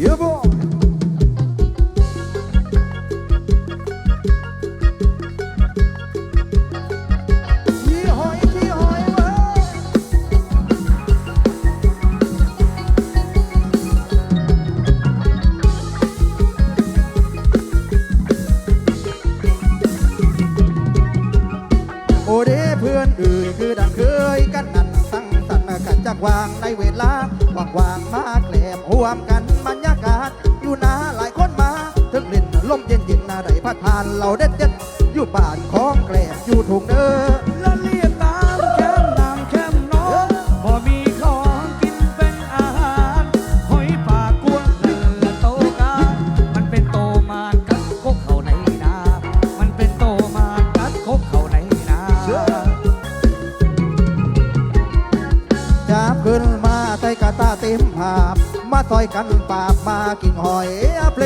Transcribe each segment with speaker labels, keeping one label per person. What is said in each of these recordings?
Speaker 1: เยอ มา
Speaker 2: ต่อยกันปากมากิน
Speaker 1: หอยอาเพล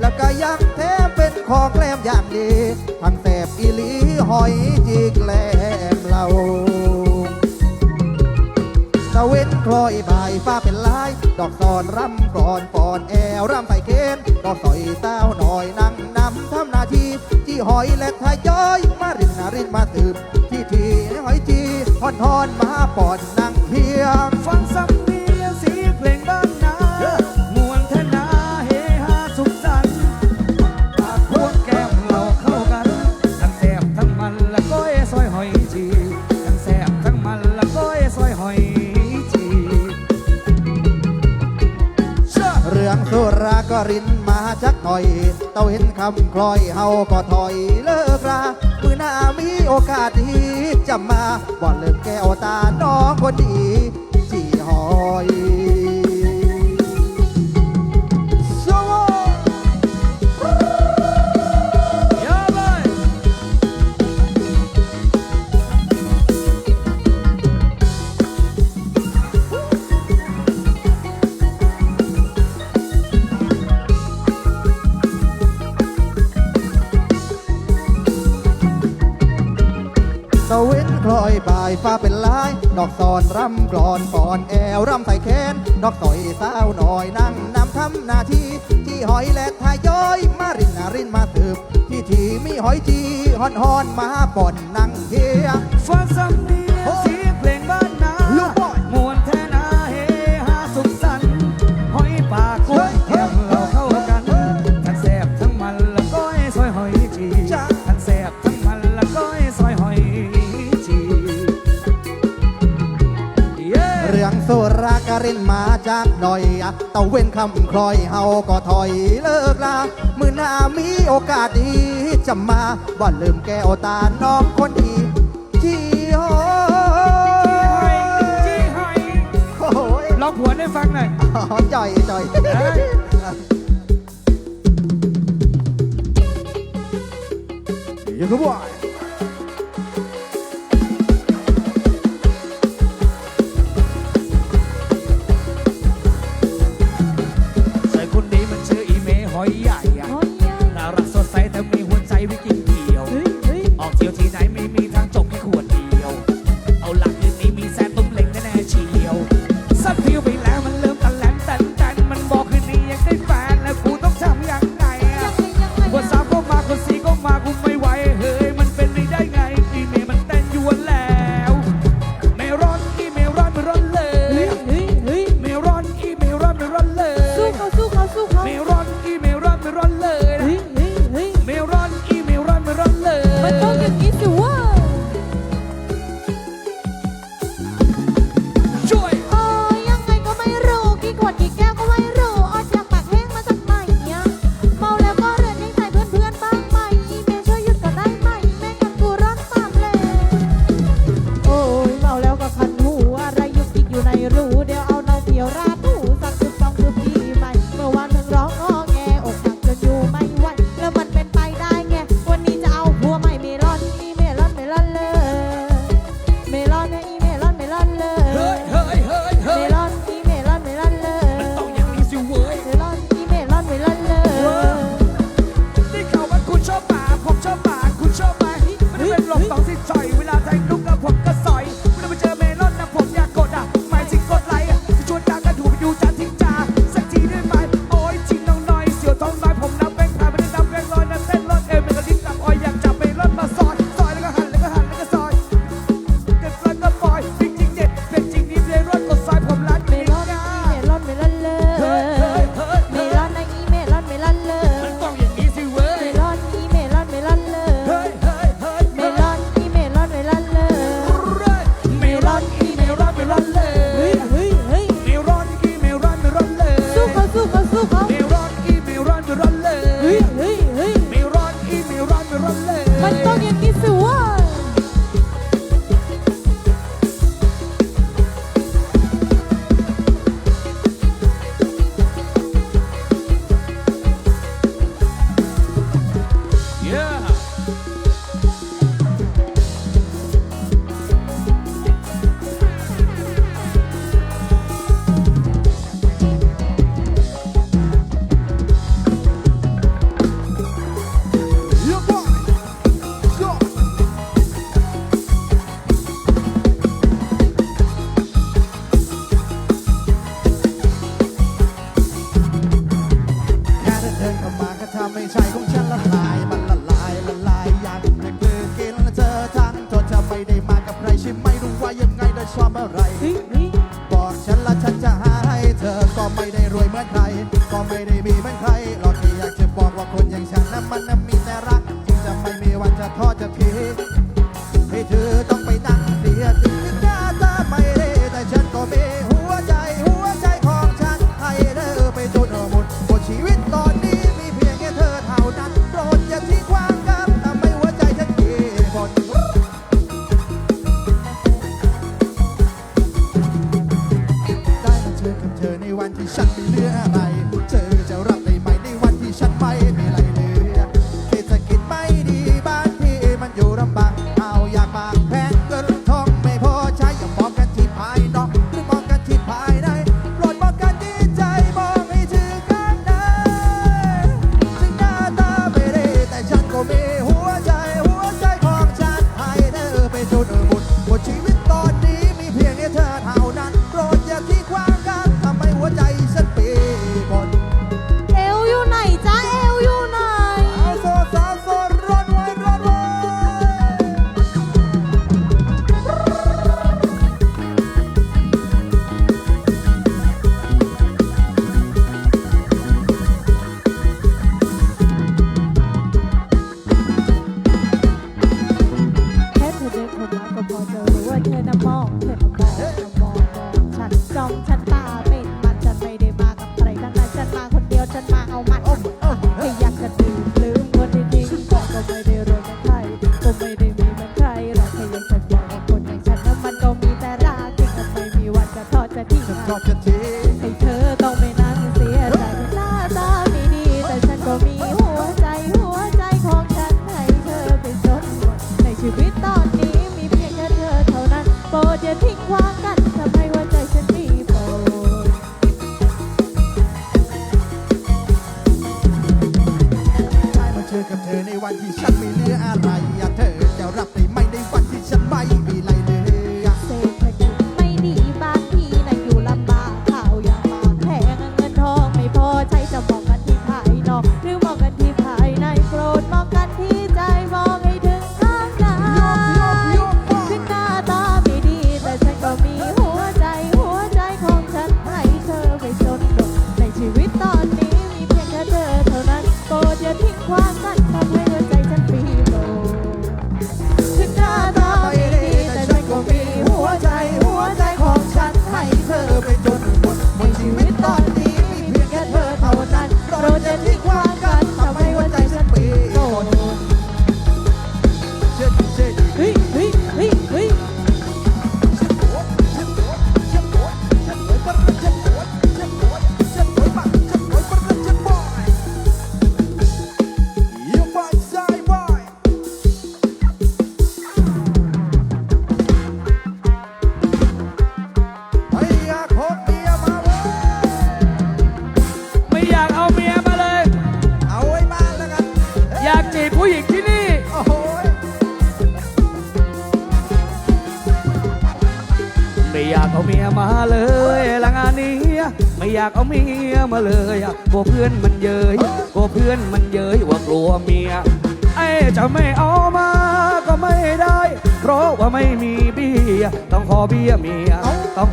Speaker 1: แล้วก็ยังแถมเป็นของแกล้มอย่างดีทั้งแสบอีลีหอยจีกแกล้มเราตะเว้นคลอยบ่ายฟ้าเป็นลาย ดอกซอนรำกรอนปอนแอวรำไต่เคนดอกสอยเต้าหน่อยนั่งนำทำหน้าที่จี้หอยและทายย้อย มารินนารินมาตืบที่ทีหอยจีฮอนฮอนมาปอนนั่งเทียง
Speaker 2: ฟังสำ หน่อย
Speaker 1: เต้าเห็นคำคลอยเฮาก็ถอยเลิกรามือหน้ามีโอกาสดีจะมาบ่เลิกแก้วตาน้องคนดี คลอยบายฟ้าเป็นลาย ดอกซอนรำกรอนปอนแอวรำใส่แขนดอกต่อยสาวหน่อยนั่งนำทำหน้าที่ ที่หอยและทายย้อย มารินนารินมาสืบที่ทีมีหอยจีฮอนฮอนมาป่อนนั่งเทีย
Speaker 2: ฟังสำ รากา
Speaker 1: รินมาจากหน่อยอะตะเว้นคำคลอยเฮาก็ถอยเลิกลามือหน้ามีโอกาสดีจะมาบ่ลืมแก้วตาน้องคนดีที่หอ
Speaker 2: จี
Speaker 1: ย
Speaker 2: หอย
Speaker 1: โอ้ย
Speaker 2: ลองผวนให้ฟังหน่อย
Speaker 1: อ๋อจ่อยจ่อย
Speaker 2: เอ้ย
Speaker 1: ยังก็บ่อย
Speaker 2: Mas toque aqui seu ไคร
Speaker 1: ใช่ไม่รู้ว่ายังไงได้ชอบอะไร บอกฉัน
Speaker 3: ละ
Speaker 1: ฉันจะ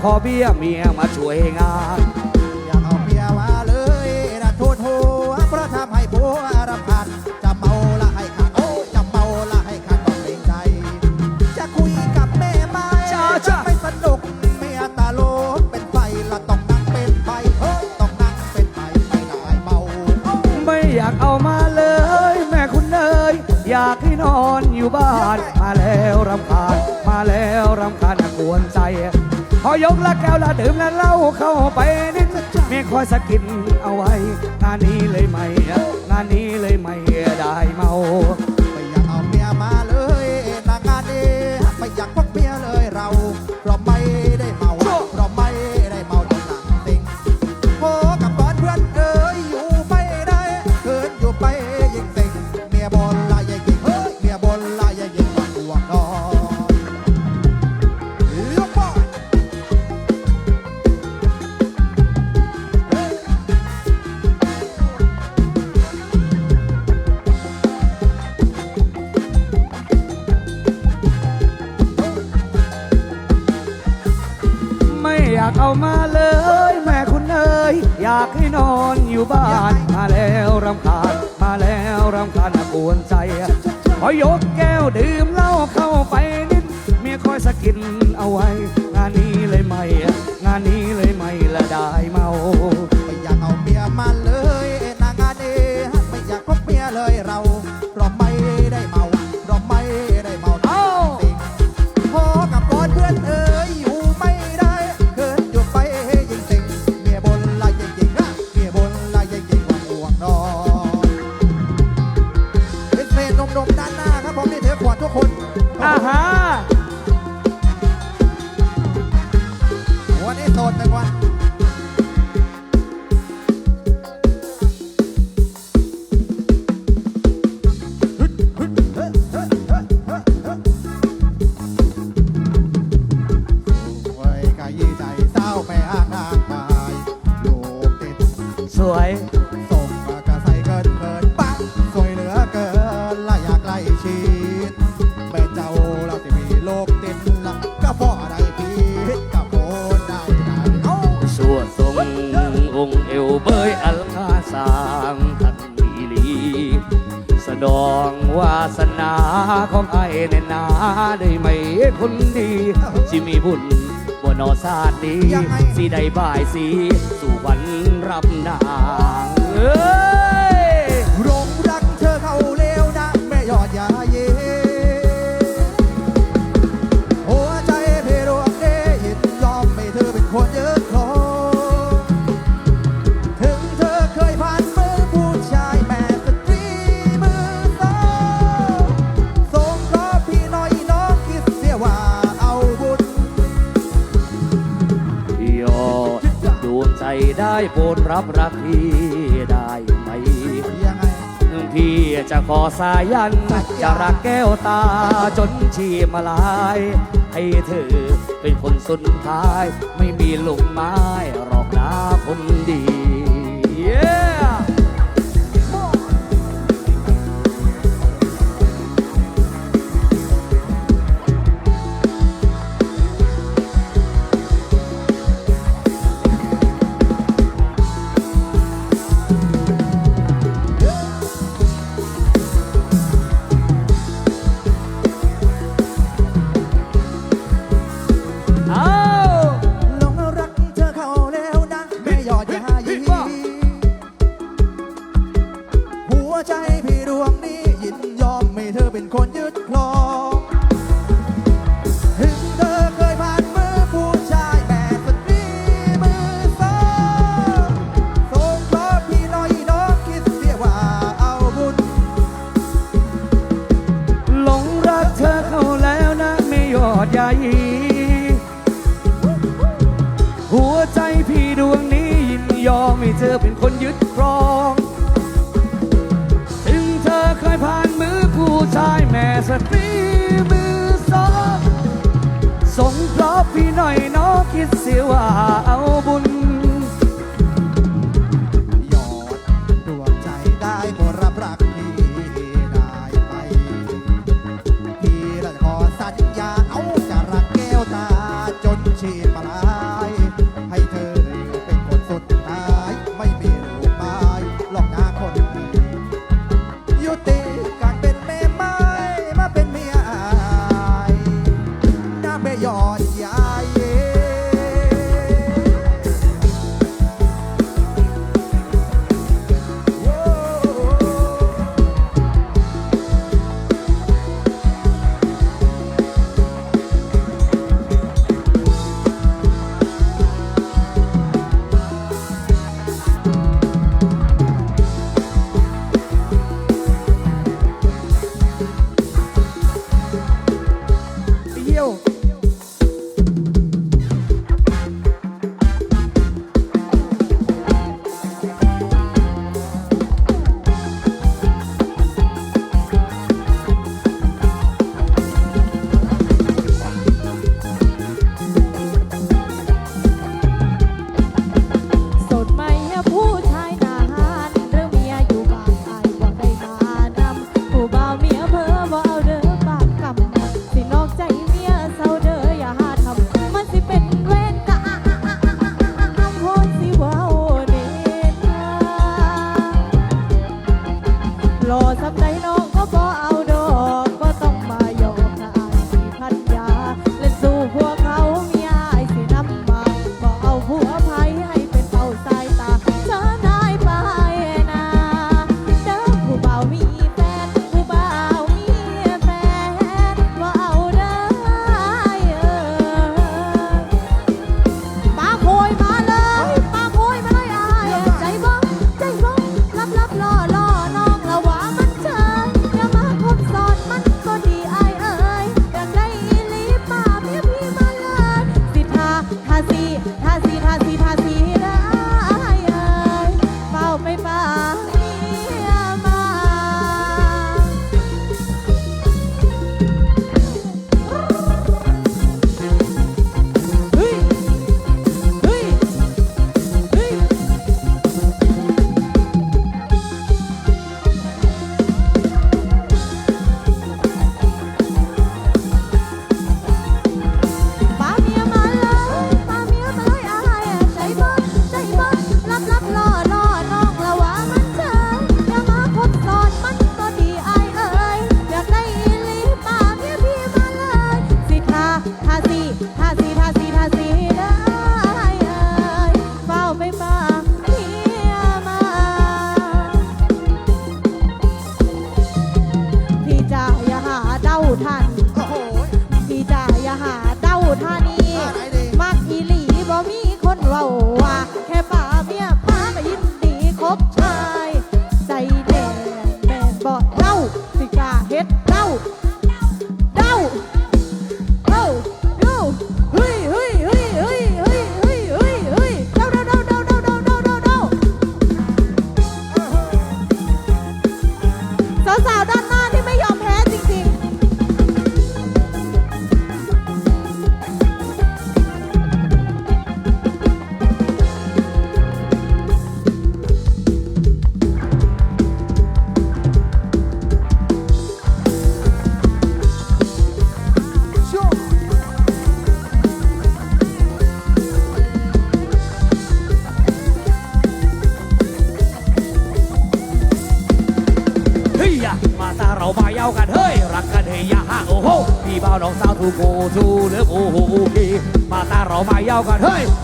Speaker 3: ขอเบี้
Speaker 1: ยเมี
Speaker 3: ยมาช่วยงาน กละ
Speaker 1: แก้
Speaker 2: วละดื่ม
Speaker 1: ละเล่าเข้าไปนิด
Speaker 2: ไม่คอยสะกินเอาไว้งานนี้เลยไห
Speaker 1: มงานนี้
Speaker 2: เลย ดื่มเหล้าเข้าไปนิดเมี
Speaker 1: ยคอย
Speaker 2: สะ
Speaker 1: กิด ดอ
Speaker 2: งวาสนาของไอ้ในนาได้ไหมคนดีที่มีบุญบนอซาดนี้สีได้บ่ายสีสู่วันรับนางเอ้
Speaker 1: โปรด
Speaker 2: รับรักพี่ได้ไหม
Speaker 1: ยัง
Speaker 2: พี่จะขอสายันจะรักแก้วตาจนชีมาลาย ให้เธอเป็นคนสุดท้าย ไม่มีลุงไม้หรอกนะคนดี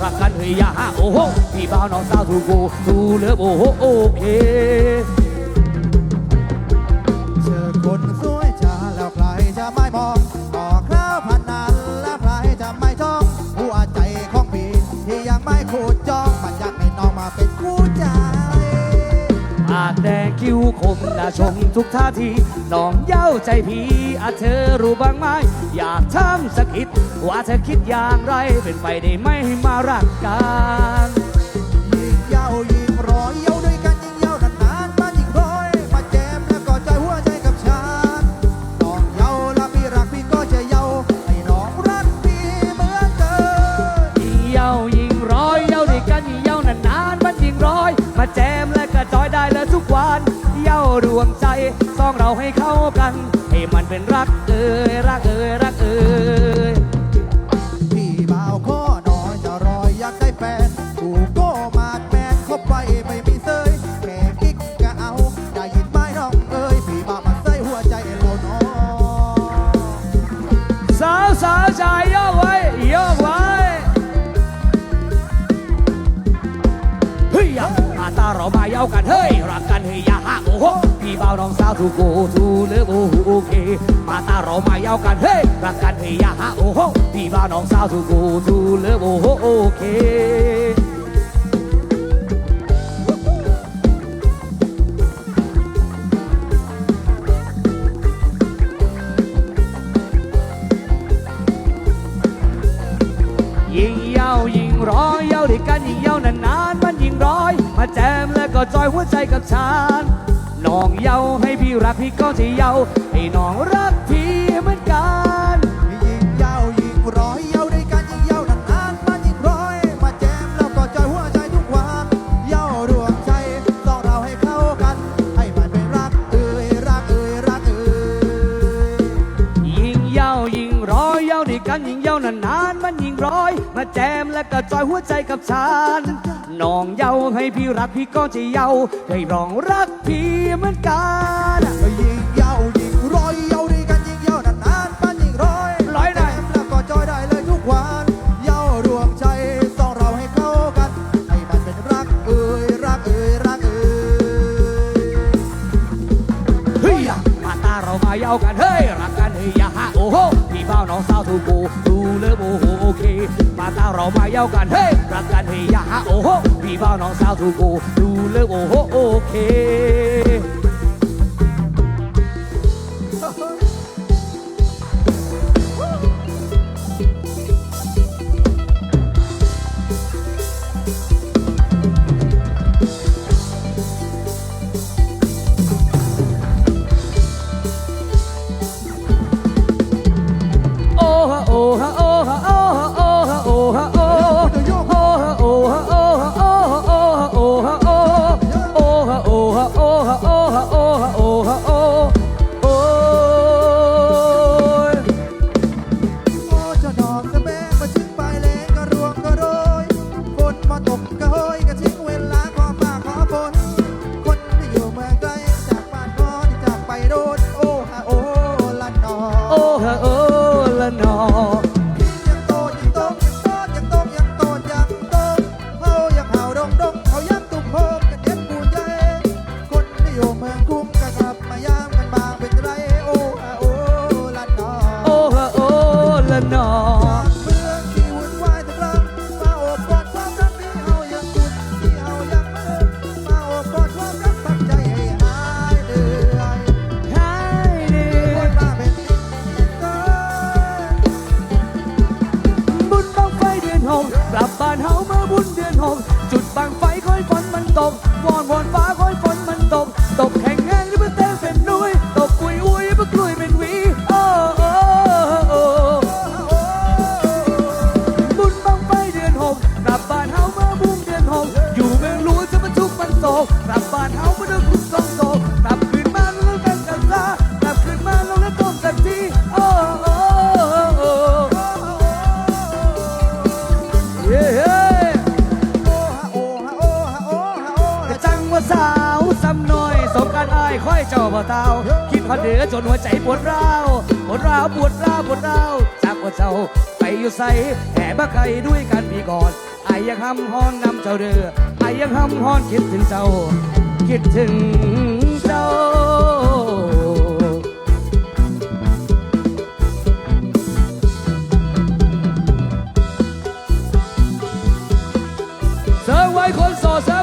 Speaker 1: รัก
Speaker 2: กันเฮียฮ่าโอ้โหพี่บ้าวน้องสาวถูโกทูเลิฟโอ้โหโอเคเจ
Speaker 1: อคนสวยจ้าแล้วใครจะไม่มองต่อคราวพันนันแล้วใครจะไม่จ้องหัวใจของพี่ที่ยังไม่ขูดจ้องมันอยากให้น้องมาเป็นคู่ใจ
Speaker 2: อาจแดงคิ้วคมน่าชมทุกท่าทีน้องเย้าใจพี่อาเธอรู้บ้างไหมอยากทำสักอิด ว่าเธอคิดอย่างไรเป็นไปได้ไหมใมารักกัน
Speaker 1: ยิ่งเย้ายิ่งร้อยเย้าด้วยกันยิ่งเย้านานนานมายิ่งร้อยมาแจมแล้วก็ใจหัวใจกับฉันน้องเย้าและพี่รักพี่ก็จะเย้าให้น้องรักพี่เหมือนเดิม
Speaker 2: ยิงเย้ายิ่งร้อยเย้าด้วยกันยิ่งเย้านานนานมันยิ่งร้อย มาแจมแล้วก็จอยได้แล้วทุกวันเย้าดวงใจซองเราให้เข้ากัน ให้มันเป็นรักเออ
Speaker 1: ดียว
Speaker 2: กันเฮ้ยรักกันเฮ้ยอย่าห้างโอ้โหพี่บ่าวน้องสาวถูกโกถูเลิกโอ้โอเคมาตาเรามาเยาวกันเฮ้ยรักกันเฮ้ยอย่าห้างโอ้โหพี่บ่าวน้องสาวถูกโกถูเลิกโอ้โหโอเคยิ่งเยาวยิ่งร้องเยาวด้วยกันยิ่งเยาวนั้น ก็จอยหัวใจกับฉันน้องเยาให้พี่รักพี่ก็จะเยาให้น้องรักพี่ อ
Speaker 1: ยหัวใจกั
Speaker 2: บฉันน้องเยาให้พี่รักพี่ก็จะเยาให้ร้องรักพี่เหมือนกัน 놔두고 สาวซ้ำน้อย ส
Speaker 1: มการอายค่อยเจ้า
Speaker 2: บ่เตาคิดพันเดือจนหัวใจปวดร้าวปวดร้าวปวดร้าวปวดร้าวจากว่าเจ้าไปอยู่ใสแห่บมาใครด้วยกันพี่ก่อนไอยังห้ำห้อนนำเจ้าเรือไอยังห้ำห้อนคิดถึงเจ้า คิดถึงเจ้าเสริมไว้คนโสด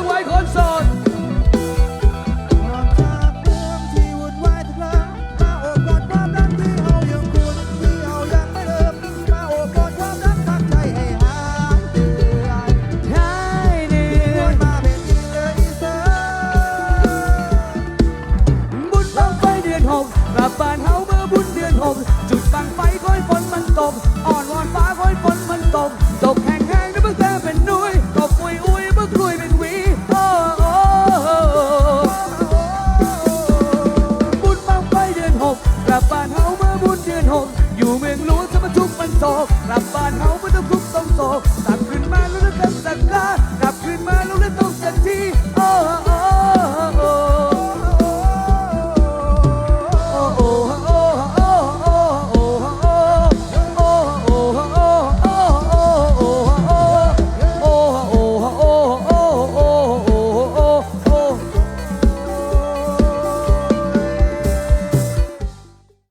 Speaker 1: ลับ
Speaker 2: บ้านเฮาเมื่อบุญเดือนหกจุดบังไฟคอยฝนมันตก อ่อนวอนฟ้าคอยฝนมันตก ตกแห้ง